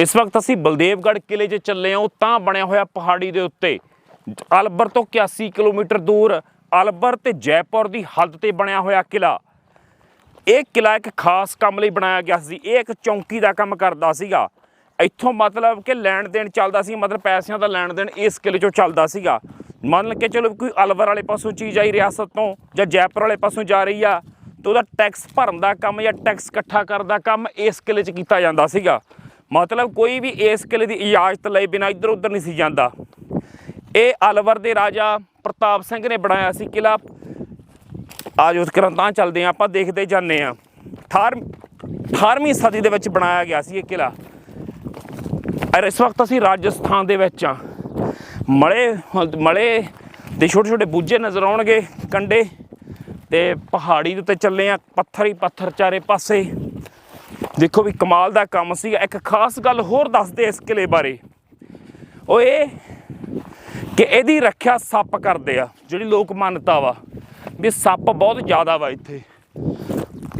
ਇਸ ਵਕਤ ਅਸੀਂ ਬਲਦੇਵਗੜ੍ਹ ਕਿਲੇ 'ਚ ਚੱਲੇ ਹਾਂ। ਉਹ ਤਾਂ ਬਣਿਆ ਹੋਇਆ ਪਹਾੜੀ ਦੇ ਉੱਤੇ। ਅਲਬਰ ਤੋਂ 81 ਕਿਲੋਮੀਟਰ ਦੂਰ ਅਲਬਰ ਤੇ ਜੈਪੁਰ ਦੀ ਹੱਦ ਤੇ ਬਣਿਆ ਹੋਇਆ ਕਿਲਾ। ਇਹ ਕਿਲਾ ਇੱਕ ਖਾਸ ਕੰਮ ਲਈ ਬਣਾਇਆ ਗਿਆ ਸੀ। ਇਹ ਇੱਕ ਚੌਂਕੀ ਦਾ ਕੰਮ ਕਰਦਾ ਸੀਗਾ। ਇੱਥੋਂ ਮਤਲਬ ਕਿ ਲੈਣ ਦੇਣ ਚੱਲਦਾ ਸੀ, ਮਤਲਬ ਪੈਸਿਆਂ ਦਾ ਲੈਣ ਦੇਣ ਇਸ ਕਿਲੇ ਚੋਂ ਚੱਲਦਾ ਸੀਗਾ। ਮੰਨ ਕੇ ਚਲੋ ਕੋਈ ਅਲਵਰ ਵਾਲੇ ਪਾਸੋਂ ਚੀਜ਼ ਆਈ ਰਿਆਸਤ ਤੋਂ ਜਾਂ ਜੈਪੁਰ ਵਾਲੇ ਪਾਸੋਂ ਜਾ ਰਹੀ ਆ, ਤੇ ਉਹਦਾ ਟੈਕਸ ਭਰਨ ਦਾ ਕੰਮ ਜਾਂ ਟੈਕਸ ਇਕੱਠਾ ਕਰਨ ਦਾ ਕੰਮ ਇਸ ਕਿਲੇ 'ਚ ਕੀਤਾ ਜਾਂਦਾ ਸੀਗਾ। ਮਤਲਬ ਕੋਈ ਵੀ ਇਸ ਕਿਲੇ ਦੀ ਇਜਾਜ਼ਤ ਲਏ ਬਿਨਾਂ ਇੱਧਰ ਉੱਧਰ ਨਹੀਂ ਸੀ ਜਾਂਦਾ। ਇਹ ਅਲਵਰ ਦੇ ਰਾਜਾ ਪ੍ਰਤਾਪ ਸਿੰਘ ਨੇ ਬਣਾਇਆ ਸੀ ਕਿਲਾ ਆਜ ਉਸ ਕਰਨ ਤਾਂ ਚੱਲਦੇ ਆ ਆਪਾਂ ਦੇਖਦੇ ਜਾਂਦੇ ਆ 18ਵੀਂ ਸਦੀ ਦੇ ਵਿੱਚ ਬਣਾਇਆ ਗਿਆ ਸੀ ਇਹ ਕਿਲਾ ਔਰ ਇਸ ਵਕਤ ਅਸੀਂ ਰਾਜਸਥਾਨ ਦੇ ਵਿੱਚ ਆ ਮਲੇ ਮਲੇ ਦੇ ਛੋਟੇ ਛੋਟੇ ਬੂਝੇ ਨਜ਼ਰ ਆਉਣਗੇ ਕੰਡੇ ਤੇ ਪਹਾੜੀ ਦੇ ਉੱਤੇ ਚੱਲੇ ਆ ਪੱਥਰ ਹੀ ਪੱਥਰ ਚਾਰੇ ਪਾਸੇ। ਦੇਖੋ ਵੀ ਕਮਾਲ ਦਾ ਕੰਮ ਸੀ ਇੱਕ ਖਾਸ ਗੱਲ ਹੋਰ ਦੱਸਦੇ ਇਸ ਕਿਲੇ ਬਾਰੇ। ਉਹ ਇਹ ਕਿ ਇਹਦੀ ਰੱਖਿਆ ਸੱਪ ਕਰਦੇ ਆ, ਜਿਹੜੀ ਲੋਕ ਮੰਨਤਾ ਵਾ, ਵੀ ਸੱਪ ਬਹੁਤ ਜ਼ਿਆਦਾ ਵਾ ਇੱਥੇ।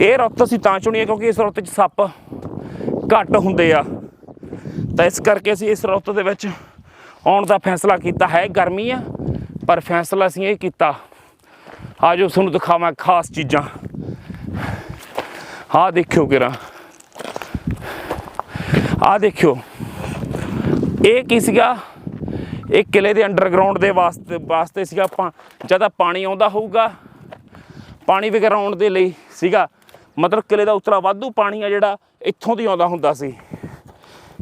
ਇਹ ਰੁੱਤ ਅਸੀਂ ਤਾਂ ਚੁਣੀ ਕਿਉਂਕਿ ਇਸ ਰੁੱਤ 'ਚ ਸੱਪ ਘੱਟ ਹੁੰਦੇ ਆ। ਤਾਂ ਇਸ ਕਰਕੇ ਅਸੀਂ ਇਸ ਰੁੱਤ ਦੇ ਵਿੱਚ ਆਉਣ ਦਾ ਫੈਸਲਾ ਕੀਤਾ। ਹੈ ਗਰਮੀ ਆ, ਪਰ ਫੈਸਲਾ ਅਸੀਂ ਇਹ ਕੀਤਾ। ਆਜੋ ਤੁਹਾਨੂੰ ਦਿਖਾਵਾਂ ਖਾਸ ਚੀਜ਼ਾਂ। ਆਹ ਦੇਖਿਓ ਕਿਰਾ। ਆਹ ਦੇਖਿਓ। ਇਹ ਕੀ ਸੀਗਾ? ਇਹ ਕਿਲੇ ਦੇ ਅੰਡਰਗਰਾਉਂਡ ਦੇ ਵਾਸਤੇ ਵਾਸਤੇ ਸੀਗਾ ਆਪਾਂ ਜਦ ਪਾਣੀ ਆਉਂਦਾ ਹੋਊਗਾ, ਪਾਣੀ ਵਗੈਰਾ ਆਉਣ ਦੇ ਲਈ ਸੀਗਾ। ਮਤਲਬ ਕਿਲੇ ਦਾ ਉਤਲਾ ਵਾਧੂ ਪਾਣੀ ਆ ਜਿਹੜਾ ਇੱਥੋਂ ਦੀ ਆਉਂਦਾ ਹੁੰਦਾ ਸੀ।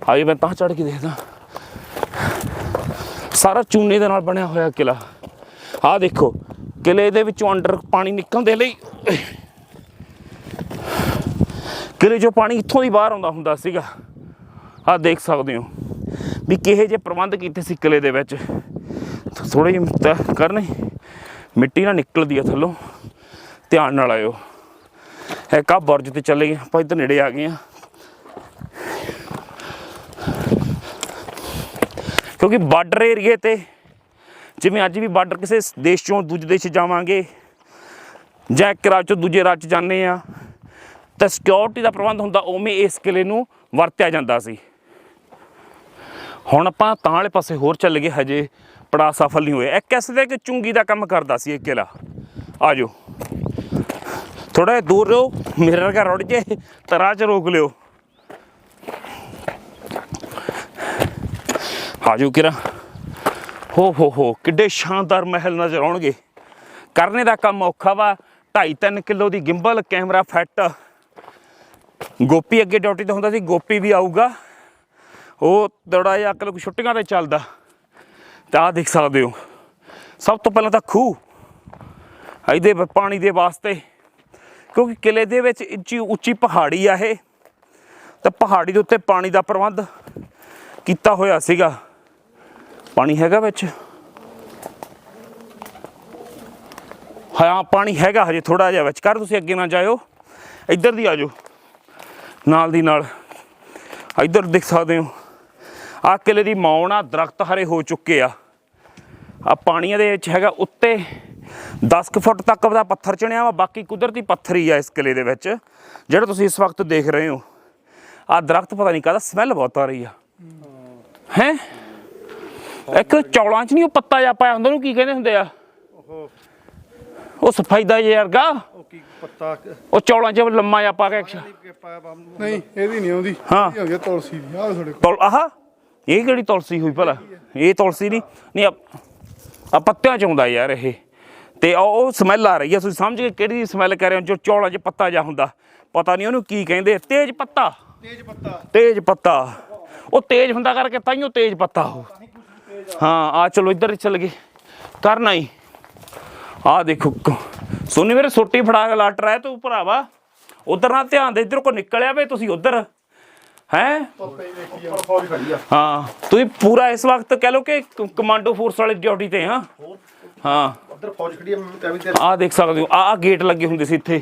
ਹਾਏ ਮੈਂ ਤਾਂ ਚੜ ਕੇ ਦੇਖਦਾ। ਸਾਰਾ ਚੂਨੇ ਦੇ ਨਾਲ ਬਣਿਆ ਹੋਇਆ ਕਿਲਾ ਆਹ ਦੇਖੋ ਕਿਲੇ ਦੇ ਵਿੱਚੋਂ ਅੰਡਰ ਪਾਣੀ ਨਿਕਲਣ ਦੇ ਲਈ ਕਿਲੇ ਚੋਂ ਪਾਣੀ ਇੱਥੋਂ ਦੀ ਬਾਹਰ ਆਉਂਦਾ ਹੁੰਦਾ ਸੀਗਾ। ਆਹ ਦੇਖ ਸਕਦੇ ਹੋ ਵੀ ਕਿਹੇ ਜੇ ਪ੍ਰਬੰਧ ਕੀਤੇ ਸੀ ਕਿਲੇ ਦੇ ਵਿੱਚ। ਥੋੜੇ ਜਿਹੇ ਕਰਨੇ ਮਿੱਟੀ ਨਾ ਨਿਕਲਦੀ ਆ ਥੱਲੋਂ। ਧਿਆਨ ਨਾਲ ਆਇਓ। ਇੱਕ ਆ ਬੁਰਜ ਤੇ ਚੱਲੇ ਗਏ। ਆਪਾਂ ਇੱਧਰ ਨੇੜੇ ਆ ਗਏ ਆ। ਕਿਉਂਕਿ ਬਾਰਡਰ ਏਰੀਏ ਤੇ ਜਿਵੇਂ ਅੱਜ ਵੀ ਬਾਰਡਰ ਕਿਸੇ ਦੇਸ਼ ਚੋਂ ਦੂਜੇ ਦੇਸ਼ 'ਚ ਜਾਵਾਂਗੇ ਜਾਂ ਇੱਕ ਰਾਜ ਚੋਂ ਦੂਜੇ ਰਾਜ 'ਚ ਜਾਂਦੇ ਆ, ਤਾਂ ਸਿਕਿਉਰਿਟੀ ਦਾ ਪ੍ਰਬੰਧ ਹੁੰਦਾ, ਉਵੇਂ ਇਸ ਕਿਲੇ ਨੂੰ ਵਰਤਿਆ ਜਾਂਦਾ ਸੀ। ਹੁਣ ਆਪਾਂ ਤਾਂ ਵਾਲੇ ਪਾਸੇ ਹੋਰ ਚੱਲ ਗਏ ਹਜੇ ਪੜਾ ਸਫਲ ਨਹੀਂ ਹੋਇਆ ਇੱਕ ਐਸੇ ਕਿ ਚੁੰਗੀ ਦਾ ਕੰਮ ਕਰਦਾ ਸੀ ਇਹ ਕਿਲਾ? ਆਜੋ। ਥੋੜਾ ਦੂਰ ਰਹੋ, ਮੇਰੇ ਵਰਗਾ ਰੁੜ ਜੇ ਤਾਂ 'ਚ ਰੋਕ ਲਿਓ। ਆਜੋ ਕਿਰਾ। ਹੋ ਹੋ ਹੋ, ਕਿੱਡੇ ਸ਼ਾਨਦਾਰ ਮਹਿਲ ਨਜ਼ਰ ਆਉਣਗੇ। ਕਰਨੇ ਦਾ ਕੰਮ ਔਖਾ ਵਾ 2.5 ਕਿਲੋ ਦੀ ਗਿੰਬਲ, ਕੈਮਰਾ ਫੈਟ। ਗੋਪੀ ਅੱਗੇ ਡਿਊਟੀ ਤੇ ਹੁੰਦਾ ਸੀ, ਗੋਪੀ ਵੀ ਆਊਗਾ। ਉਹ ਥੋੜਾ ਜਿਹਾ ਅਕਲ ਛੁੱਟੀਆਂ ਤੇ ਚੱਲਦਾ। ਤਾਂ ਆਹ ਦੇਖ ਸਕਦੇ ਹੋ, ਸਭ ਤੋਂ ਪਹਿਲਾਂ ਤਾਂ ਖੂਹ, ਇਹਦੇ ਪਾਣੀ ਦੇ ਵਾਸਤੇ, ਕਿਉਂਕਿ ਕਿਲੇ ਦੇ ਵਿੱਚ ਇੱਚੀ ਉੱਚੀ ਪਹਾੜੀ ਆ ਇਹ, ਤਾਂ ਪਹਾੜੀ ਦੇ ਉੱਤੇ ਪਾਣੀ ਦਾ ਪ੍ਰਬੰਧ ਕੀਤਾ ਹੋਇਆ ਸੀਗਾ। ਪਾਣੀ ਹੈਗਾ ਵਿੱਚ? ਹਾਂ, ਪਾਣੀ ਹੈਗਾ ਹਜੇ ਥੋੜਾ ਜਿਹਾ ਵਿੱਚ। ਕਰ ਤੁਸੀਂ ਅੱਗੇ ਨਾ ਜਾਇਓ, ਇੱਧਰ ਦੀ ਆਜੋ ਨਾਲ ਦੀ ਨਾਲ। ਇੱਧਰ ਦੇਖ ਸਕਦੇ ਹੋ ਆ ਕਿਲੇ ਦੀ ਮੌਣ ਆ ਦਰਖਤ ਹਰੇ ਹੋ ਚੁੱਕੇ ਆ। ਆ ਪਾਣੀਆਂ ਦੇ ਵਿੱਚ ਹੈਗਾ ਉੱਤੇ 10 ਕੁ ਫੁੱਟ ਤੱਕ ਦਾ ਪੱਥਰ ਚਣਿਆ ਵਾ ਬਾਕੀ ਕੁਦਰਤੀ ਪੱਥਰ ਹੀ ਆ ਇਸ ਕਿਲੇ ਦੇ ਵਿੱਚ ਜਿਹੜਾ ਤੁਸੀਂ ਇਸ ਵਕਤ ਦੇਖ ਰਹੇ ਹੋ। ਆ ਦਰਖਤ ਪਤਾ ਨਹੀਂ ਕਾਹਦਾ ਸਮੈਲ ਬਹੁਤ ਆ ਰਹੀ ਆ। ਹੈ? ਇੱਕ ਚੌਲਾਂ 'ਚ ਨਹੀਂ ਉਹ ਪੱਤਾ ਜਿਹਾ ਪਾਇਆ ਹੁੰਦਾ ਉਹਨੂੰ ਕੀ ਕਹਿੰਦੇ ਹੁੰਦੇ ਆ? ਉਹ ਸਫਾਈਦਾ ਜਿਹਾ ਵਰਗਾ। ਉਹ ਕੀ ਪੱਤਾ ਉਹ ਚੌਲਾਂ 'ਚ ਲੰਮਾ ਜਿਹਾ ਪਾ ਕੇ ਨਹੀਂ ਇਹਦੀ ਨਹੀਂ ਆਉਂਦੀ। ਹਾਂ। ਇਹ ਹੋ ਗਿਆ ਤੁਲਸੀ ਦੀ ਆਹ ਤੁਹਾਡੇ ਕੋਲ ਆਹ। ਇਹ ਕਿਹੜੀ ਤੁਲਸੀ ਹੋਈ ਭਲਾ? ਇਹ ਤੁਲਸੀ ਨਹੀਂ। ਨਹੀਂ ਆ- ਪੱਤਿਆਂ ਚ ਆਉਂਦਾ ਯਾਰ ਇਹ। ਤੇ ਉਹ- ਉਹ ਸਮੈਲ ਆ ਰਹੀ ਆ। ਤੁਸੀਂ ਸਮਝ ਗਏ ਕਿਹੜੀ ਸਮੈਲ ਕਰ ਰਹੇ ਹੋ? ਜੋ ਚੌਲਾਂ 'ਚ ਪੱਤਾ ਜਾ ਹੁੰਦਾ। ਪਤਾ ਨਹੀਂ ਉਹਨੂੰ ਕੀ ਕਹਿੰਦੇ। ਤੇਜ ਪੱਤਾ। ਤੇਜ ਪੱਤਾ। ਤੇਜ ਪੱਤਾ। ਉਹ ਤੇਜ ਹੁੰਦਾ ਕਰਕੇ ਤਾਈਓ ਤੇਜ ਪੱਤਾ ਉਹ ਹਾਂ ਆ ਚਲੋ ਇੱਧਰ ਹੀ ਚੱਲ ਗਏ। ਕਰਨਾ ਹੀ। ਆ ਦੇਖੋ ਸੋਨੀ ਮੇਰੇ ਸੋਟੀ ਫੜਾ ਕੇ ਲੱਟ ਰਿਹਾ ਤੂੰ ਭਰਾਵਾ। ਉਧਰ ਨਾ ਧਿਆਨ ਦੇ। ਇੱਧਰ ਕੋ ਨਿਕਲਿਆ ਵੇ ਤੁਸੀਂ ਉਧਰ। ਹੈ? ਆ ਹਾਂ ਤੁਸੀਂ ਪੂਰਾ ਇਸ ਵਕਤ ਕਹਿ ਲਓ ਕਿ ਕਮਾਂਡੋ ਫੋਰਸ ਵਾਲੇ ਡਿਊਟੀ ਤੇ ਹਾਂ ਹਾਂ। ਉਧਰ ਫੌਜ ਖੜੀ ਆ ਤੇ ਆਹ ਦੇਖ ਸਕਦੇ ਹੋ ਆਹ ਗੇਟ ਲੱਗੇ ਹੁੰਦੇ ਸੀ ਇੱਥੇ।